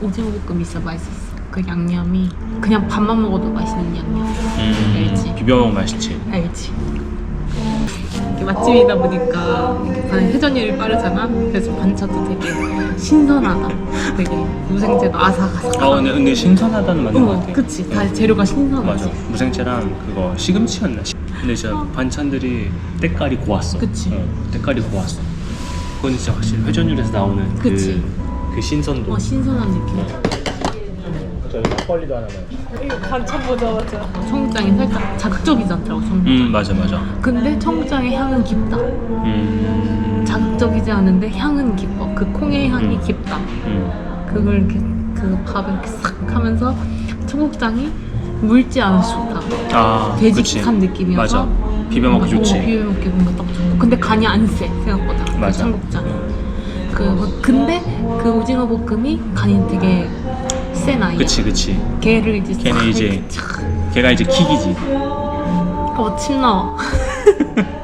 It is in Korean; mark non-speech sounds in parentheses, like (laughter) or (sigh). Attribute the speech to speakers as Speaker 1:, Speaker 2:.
Speaker 1: 오징어 볶음 진짜 맛있었어. 그 양념이 그냥 밥만 먹어도 맛있는 양념.
Speaker 2: 음,
Speaker 1: 알지?
Speaker 2: 비벼 먹으면 맛있지.
Speaker 1: 알지? 이게 맛집이다 보니까 이렇게 반 회전율이 빠르잖아. 그래서 반찬도 되게 신선하다. 되게 무생채도 아삭아삭.
Speaker 2: 어, 근데, 근데 신선하다는 맞는 것
Speaker 1: 어,
Speaker 2: 같아.
Speaker 1: 그치. 다 재료가 신선하죠.
Speaker 2: 맞아. 무생채랑 그거 시금치였나? 근데 진짜 반찬들이 때깔이 고왔어.
Speaker 1: 그치.
Speaker 2: 어, 때깔이 고왔어. 그건 진짜 확실히 회전율에서 나오는
Speaker 1: 그치.
Speaker 2: 그, 그 신선도.
Speaker 1: 어, 신선한 느낌.
Speaker 2: 저희 막걸리도 하나만.
Speaker 1: 반찬 보자마자. 청국장이 살짝 자극적이지 않더라고, 청국장.
Speaker 2: 음, 맞아, 맞아.
Speaker 1: 근데 청국장의 향은 깊다.
Speaker 2: 음,
Speaker 1: 자극적이지 않은데 향은 깊어. 그 콩의 향이
Speaker 2: 음.
Speaker 1: 깊다.
Speaker 2: 음.
Speaker 1: 그걸 이렇게 그 밥을 이렇게 싹 하면서 청국장이 물지 않아서 좋다.
Speaker 2: 아,
Speaker 1: 되직한
Speaker 2: 그치.
Speaker 1: 느낌이어서
Speaker 2: 맞아. 비벼 먹기 좋지.
Speaker 1: 어, 비벼 먹기 뭔가 딱 좋고. 근데 간이 안 세, 생각보다. 그
Speaker 2: 맞아.
Speaker 1: 청국장. 그, 뭐- 근데 그 오징어 볶음이 간이 되게 센 아이야.
Speaker 2: 그치, 그치.
Speaker 1: 걔를 이제
Speaker 2: 걔는
Speaker 1: 싹
Speaker 2: 이제
Speaker 1: 이렇게.
Speaker 2: 걔가 이제 킥이지.
Speaker 1: 어, 침 나와. (laughs)